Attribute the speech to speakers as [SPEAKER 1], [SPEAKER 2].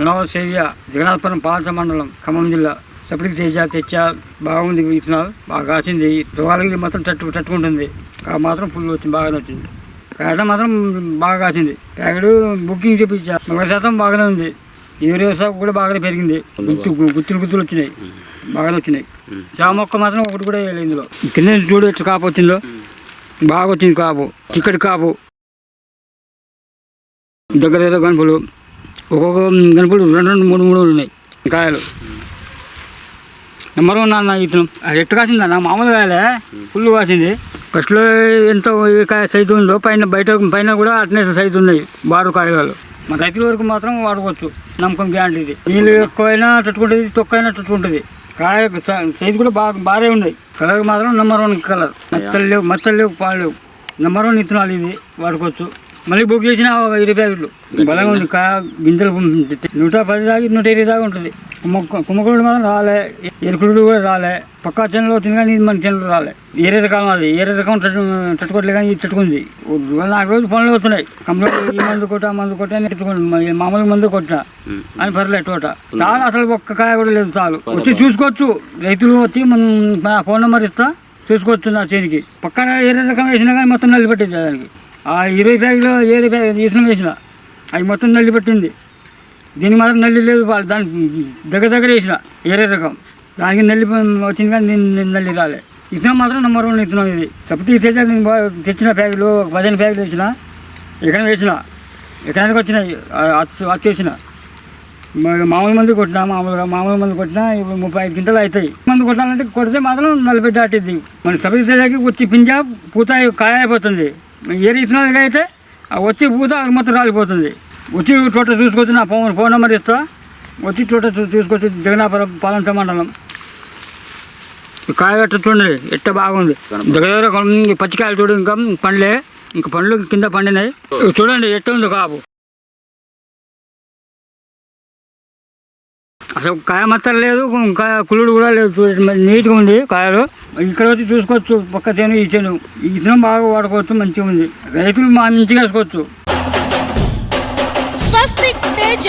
[SPEAKER 1] నడవసేవ్య జగన్నాథపురం పాలత మండలం ఖమ్మం జిల్లా సపడికి తెచ్చా తెచ్చా బాగుంది విత్తనాలు బాగా కాసింది. రోగాలకి మాత్రం తట్టు తట్టుకుంటుంది. ఆ మాత్రం ఫుల్ వచ్చింది బాగానే వచ్చింది. ప్యాకెట్ మాత్రం బాగా కాసింది. ప్యాకెట్ బుకింగ్ చెప్పించా నలభై శాతం బాగానే ఉంది. యూరియా సాగు కూడా బాగానే పెరిగింది. గుత్తు గుత్తులు గుత్తులు వచ్చినాయి. బాగానే వచ్చినాయి. చామ మొక్క మాత్రం ఒకటి కూడా వేయలేదు ఇందులో. కింద నుంచి కాపు వచ్చిందో. బాగా వచ్చింది కాపు. చిక్కటి కాపు. దగ్గర దగ్గర గనుపులు. ఒక్కొక్క గనుపులు రెండు రెండు మూడు మూడు ఉన్నాయి కాయలు. నెంబర్ వన్ అన్న ఇతను. అది ఎట్టు కాసింది అన్న? మామూలు కాయలే. ఫుల్ కాసింది. ఫస్ట్లో ఎంత కాయ సైజు ఉందో పైన బయట పైన కూడా అట్నే సైజు ఉన్నాయి బారు కాయలు మన రైతుల వరకు మాత్రం వాడుకోవచ్చు. నమ్మకం గ్యారంటీ ఇది. నీళ్ళు ఎక్కువైనా తట్టుకుంటుంది తొక్కైనా తట్టుకుంటుంది కాయ సైజు కూడా బాగా బాగా ఉన్నాయి. కలర్ మాత్రం నెంబర్ వన్ కలర్ మత్తలు లేవు మత్తలు లేవు పాలు లేవు. నెంబర్ వన్ ఇత్తనాలు ఇది. వాడుకోవచ్చు. మళ్ళీ బుక్ చేసిన ఒక ఇరవై ప్యాకెట్లు. బలంగా ఉంది. కాయ గింజలు నూట పది దాకా నూట ఇరవై దాకా ఉంటుంది. కుమ్మకుడు మనం రాలే. ఎరుకుడు కూడా రాలే. పక్కా చెన్నులు వచ్చింది కానీ మన చెన్నులు రాలే. ఏరే రకం అది? ఏరే రకం తట్టు తట్టుకోవట్లే కానీ ఇది తట్టుకుంది నాలుగు రోజులు పనులు వస్తున్నాయి. కంప్లీట్ ఈ మందు కొట్ట మందు కొట్ట అని ఎత్తుకోండి మామూలు మందు కొట్ట అని పర్లేదు తోట. చాలా అసలు ఒక్క కాయ కూడా లేదు చాలు. వచ్చి చూసుకోవచ్చు. రైతులు వచ్చి మనం ఫోన్ నెంబర్ ఇస్తా. చూసుకోవచ్చు నా చేతికి. పక్కన ఏరే రకం వేసినా కానీ మొత్తం నలిపెట్టేది దానికి. ఆ ఇరవై బ్యాగులో ఏడు బ్యాగ్ ఇసులు వేసిన. అవి మొత్తం నల్లి పెట్టింది. దీని మాత్రం నల్లి లేదు వాళ్ళు దాని దగ్గర దగ్గర వేసిన ఏరే రకం. దానికి నల్లి వచ్చింది కానీ నేను నల్లి రాలే ఇతనం మాత్రం నెంబర్ వన్ ఇతనం ఇది. సపోతే తెచ్చ నేను తెచ్చిన బ్యాగులు ఒక పదిహేను బ్యాగులు వేసిన ఎక్కడ వేసిన. ఎక్కడానికి వచ్చినాయి అచ్చు వేసిన. మామూలు మంది కొట్టినా మామూలుగా మామూలు మంది కొట్టినా ఇప్పుడు ముప్పై ఐదు గంటలు అవుతాయి. మంది కొట్టాలంటే కొడితే మాత్రం నలభై దాటిద్ది. మన సబిత వచ్చి పింజా పూత కాయ అయిపోతుంది ఏ అయితే ఆ వచ్చి పూత మొత్తం రాలిపోతుంది. వచ్చి చోట చూసుకొచ్చి నా ఫోన్ ఫోన్ నెంబర్ ఇస్తా. వచ్చి చోట చూసుకొచ్చి జగన్నాపురం పాలంత మండలం. కాయగట్ట చూడండి ఎట్ట బాగుంది. దగ్గర దగ్గర పచ్చికాయలు చూడు ఇంకా పండ్లే. ఇంకా పండ్లు కింద పండినాయి. చూడండి ఎట్ట ఉంది కాపు. అసలు కాయ మత్తలు లేదు కాయ కుళ్ళుడు కూడా లేదు చూడండి నీట్గా ఉంది కాయలు. ఇక్కడ వచ్చి చూసుకోవచ్చు పక్క చేను ఈ చేను. ఇతనం బాగా వాడుకోవచ్చు మంచిగా ఉంది. రైతులు మా మంచిగా వేసుకోవచ్చు. తేజ